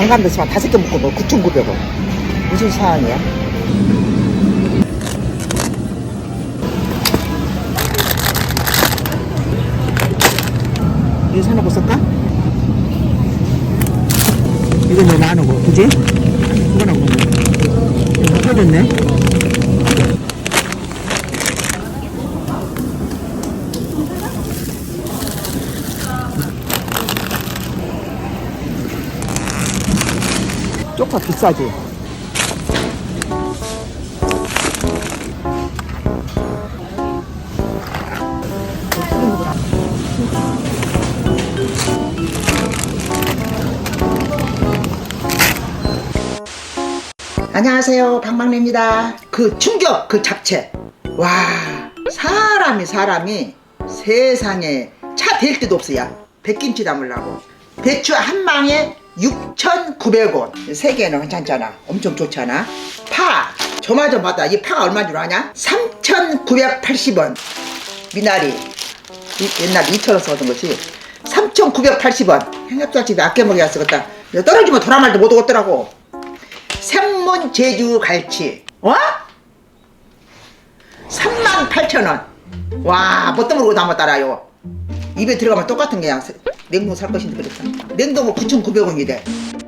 당감도 만 다섯 개 먹고 뭐 9,900원. 무슨 사항이야? 이거 사놓고 쓸까? 이건 왜 나누고, 그지? 이거는 뭐, 이거 터졌네. 쪽파 비싸지? 안녕하세요. 박막내입니다. 그 충격 그 잡채. 와 사람이 사람이 세상에 차 댈 데도 없어야. 백김치 담으려고. 배추 한 망에 6,900원. 세 개는 괜찮잖아. 엄청 좋잖아? 파! 조마조마다 이 파가 얼마인 줄 아냐 3,980원. 미나리. 이- 옛날에 2,000원 써던 것이 3,980원. 행합자집에 아껴 먹어야 쓰겠다. 떨어지면 돌아말도 못 오겠더라고. 생문 제주 갈치. 어? 38,000원. 와 뭣도 모르고 따라요. 입에 들어가면 똑같은 게야 냉동 살 것인데 그랬다. 냉동은 9,900원이래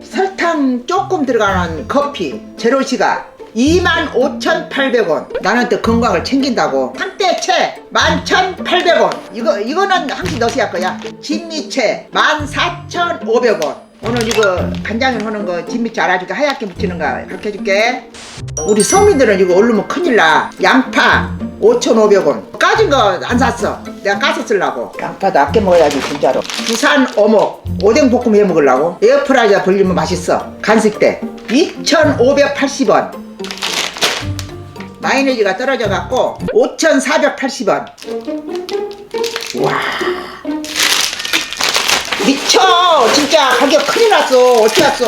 설탕 조금 들어가는 커피 제로시가 25,800원. 나는 또 건강을 챙긴다고. 한때채 11,800원. 이거 이거는 항상 너시 할 거야. 진미채 14,500원. 오늘 이거 간장에 하는 거 진미채 알아줄게. 하얗게 묻히는 거 그렇게 해줄게. 우리 서민들은 이거 얼르면 큰일 나. 양파 5,500원. 까진 거 안 샀어 내가 까서 쓰려고. 양파도 아껴 먹어야지 진짜로. 부산 어묵 오뎅 볶음 해 먹으려고. 에어프라이어 돌리면 맛있어. 간식 때. 2,580원. 마요네즈가 떨어져 갖고 5,480원. 와. 미쳐. 진짜 가격 큰일 났어. 어떻게 났어?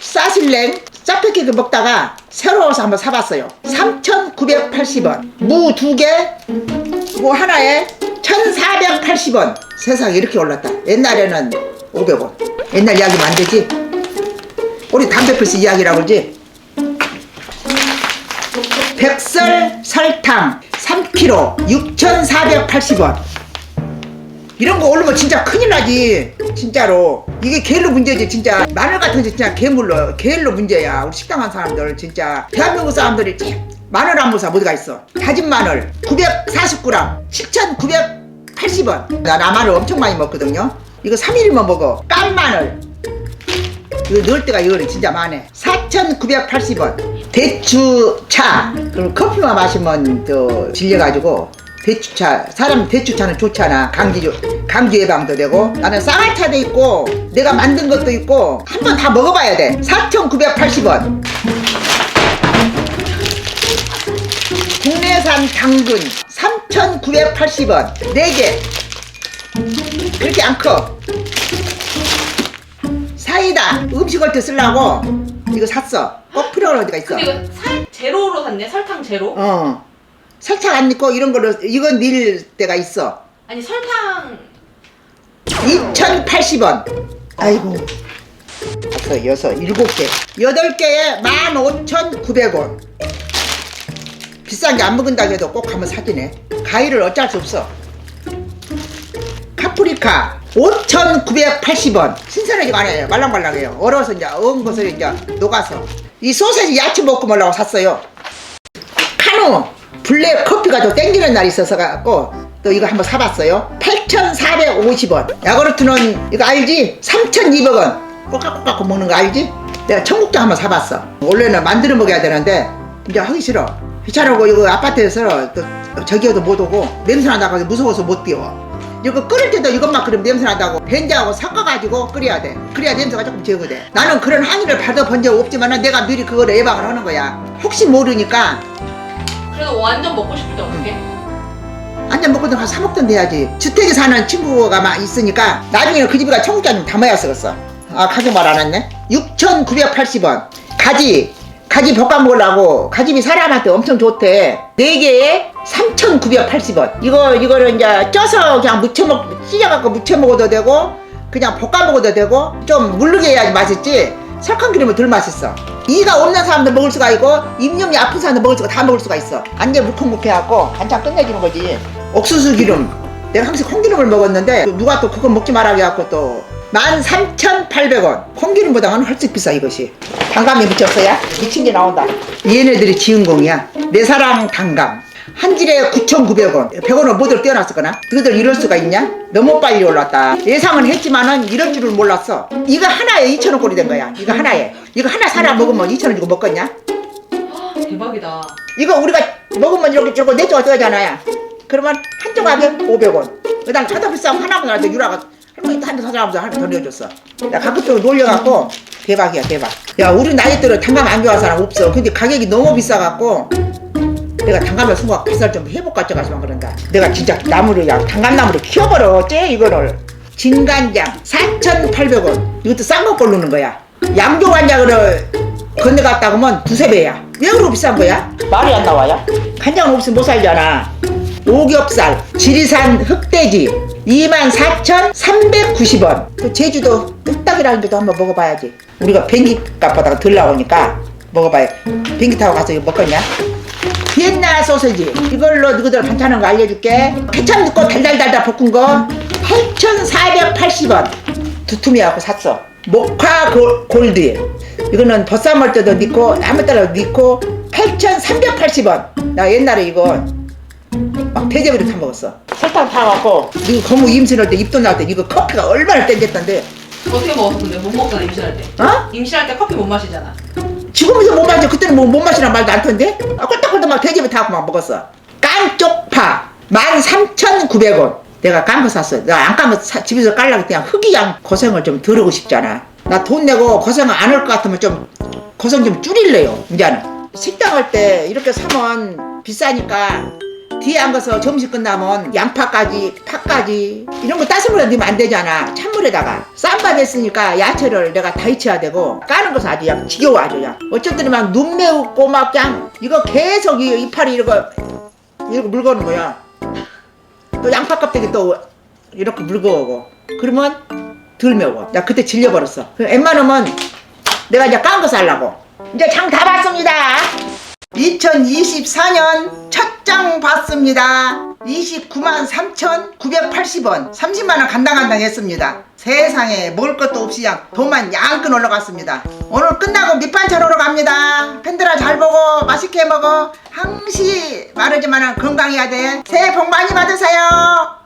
싸실랭 짜파게티 먹다가 새로워서 한번 사봤어요. 3,980원. 무 두개뭐 하나에 1,480원. 세상에 이렇게 올랐다. 옛날에는 500원. 옛날 이야기면 안 되지? 우리 담배 필수 이야기라고 그러지? 백설 설탕 3kg 6,480원. 이런 거 오르면 진짜 큰일 나지. 진짜로. 이게 게을러 문제지 진짜. 마늘 같은 거 진짜 게물러 게을러 문제야. 우리 식당 한 사람들 진짜. 대한민국 사람들이 찌- 마늘 안 무사 어디가 있어? 다진 마늘 940g 7,980원. 나 나마늘 엄청 많이 먹거든요. 이거 3일이면 먹어. 깐 마늘. 이거 넣을 때가 이거는 진짜 많네 4,980원. 대추차. 그럼 커피만 마시면 또 질려가지고 대추차. 사람 대추차는 좋잖아. 감기 감기 예방도 되고. 나는 쌍화차도 있고 내가 만든 것도 있고 한번 다 먹어봐야 돼. 4,980원. 국내산 당근 3,980원. 4개. 그렇게 안커. 사이다. 음식을 때 쓰려고 이거 샀어. 꼭 필요한 어디가 있어? 근데 이거 살 제로로 샀네. 설탕 제로? 어. 설탕 안 넣고 이런 거로 이건 넣을 때가 있어. 아니 설탕. 2,080원. 아이고. 다섯 여섯 일곱 개. 여덟 개에 15,900원. 비싼 게 안 먹은다 해도 꼭 한번 사기네 가위를 어쩔 수 없어. 카프리카 5,980원. 신선하지가 않아요. 말랑말랑해요. 얼어서 이제 어은 것을 이제 녹아서. 이 소세지 야채 볶음 하려고 샀어요. 카누 블랙 커피가 더 땡기는 날이 있어서 갖고 또 이거 한번 사봤어요. 8,450원. 야구르트는 이거 알지? 3,200원. 꼬깍꼬깍 먹는 거 알지? 내가 청국장 한번 사봤어. 원래는 만들어 먹어야 되는데 이제 하기 싫어 귀찮고 이거 아파트에서 또 저기에도 못 오고 냄새 난다고 해서 무서워서 못 뛰어. 이거 끓일 때도 이것만 끓이면 냄새 난다고 벤자하고 섞어가지고 끓여야 돼. 그래야 냄새가 조금 제거돼. 나는 그런 항의를 받아본 적 없지만 내가 미리 그걸 예방을 하는 거야. 혹시 모르니까. 그래도 완전 먹고 싶을 때 어떻게? 한잔 먹고도 가서 사 먹던 돼야지. 주택에 사는 친구가 막 있으니까 나중에는 그 집에 가 청국장 좀 담아야 쓰겠어. 아 가격 말 안 했네. 6,980원. 가지 가지 볶아 먹으려고 가집이 사람한테 엄청 좋대. 네 개에 3,980원. 이거 이거를 이제 쪄서 그냥 무쳐 먹 찢어갖고 무쳐 먹어도 되고 그냥 볶아 먹어도 되고 좀 물르게 해야지 맛있지. 설탕 기름은 덜 맛있어. 이가 없는 사람도 먹을 수가 있고 입념이 아픈 사람도 먹을 수가 다 먹을 수가 있어. 완전 물컹물컹해갖고 반찬 끝내주는 거지. 옥수수 기름. 내가 항상 콩기름을 먹었는데 누가 또 그거 먹지 말라고 해갖고 또 13,800원. 콩기름보다는 훨씬 비싸 이것이. 단감에 묻혔어야 미친 게 나온다. 얘네들이 지은 공이야. 내 사랑 단감. 한 질에 9,900원. 100원을 모두 떼어놨을 거나? 너희들 이럴 수가 있냐? 너무 빨리 올랐다. 예상은 했지만은 이런 줄을 몰랐어. 이거 하나에 2,000원 꼴이 된 거야. 이거 하나에. 이거 하나 사라 먹으면 2,000원 주고 먹겠냐? 대박이다. 이거 우리가 먹으면 이렇게 저거 내 조각 떠잖아요. 그러면 한 조각에 500원. 그다음 차도 비싸고 하나만 나한테 유라가 한대 사장하면서 하나 더 내줬어. 나 가끔씩 놀려갖고 대박이야 대박. 야 우리 나이 때는 단감 안 좋아하는 사람 없어. 근데 가격이 너무 비싸갖고 내가 단감을 수박 비쌀 좀 해볼까 저가지만 그런다. 내가 진짜 나무를 야 단감나무를 키워버려 쟤 이거를. 진간장 4,800원. 이것도 싼거 고르는 거야. 양조간장을 건네갔다 그러면 두세 배야. 왜 그렇게 비싼 거야? 말이 안 나와요. 간장 없으면 못 살잖아. 오겹살, 지리산 흑돼지 24,390원. 그 제주도 뚝딱이라는 데도 한번 먹어봐야지. 우리가 비행기 값보다 덜 나오니까 먹어봐요. 비행기 타고 가서 이거 먹겠냐? 비엔나 소세지 이걸로 너희들 반찬한 거 알려줄게 케찹 넣고 달달달달 볶은 거 8,480원 두툼이하고 샀어 모카 골- 골드 이거는 버쌈할 때도 넣고 아무 때나 넣고 8,380원 나 옛날에 이거 막 대접으로 타 먹었어. 설탕 타갖고. 이거 고무 임신할 때 입도 나올 때 이거 커피가 얼마나 땡겼던데. 어떻게 먹었어 근데? 못 먹잖아 임신할 때. 어? 임신할 때 커피 못 마시잖아. 지금에서 못 마셔. 그때는 뭐 못 마시란 말도 안 던데? 아, 꿀떡꿀떡 막 돼지비 타고 막 먹었어. 깐쪽파 13,900원. 내가 깐 거 샀어 내가 안 까면 사- 집에서 깔라고 그냥 흑이양 고생을 좀 덜하고 싶잖아. 나 돈 내고 고생 안 할 것 같으면 좀 고생 좀 줄일래요 이제는. 식당 할때 이렇게 사면 비싸니까 뒤에 안 가서 점심 끝나면 양파까지 파까지 이런 거 따뜻물에 넣으면 안 되잖아. 찬물에다가. 쌈밥 했으니까 야채를 내가 다 익혀야 되고 까는 것은 아주 야 지겨워 아주 야 어쨌든 막 눈 매우고 막 그냥 이거 계속 이 이파리 이러고 이렇게 물거는 거야. 또 양파 껍데기 또 이렇게 물거고. 그러면 덜 매워. 나 그때 질려버렸어. 그 웬만하면 내가 이제 깐 거 살라고. 이제 장 다 봤습니다 2024년 첫 장 봤습니다. 29만 3,980원. 30만원 간당간당 했습니다. 세상에 먹을 것도 없이 그냥 돈만 양끈 올라갔습니다. 오늘 끝나고 밑반찬 오러 갑니다. 팬들아 잘 보고 맛있게 먹어. 항시 마르지만 건강해야 돼. 새해 복 많이 받으세요.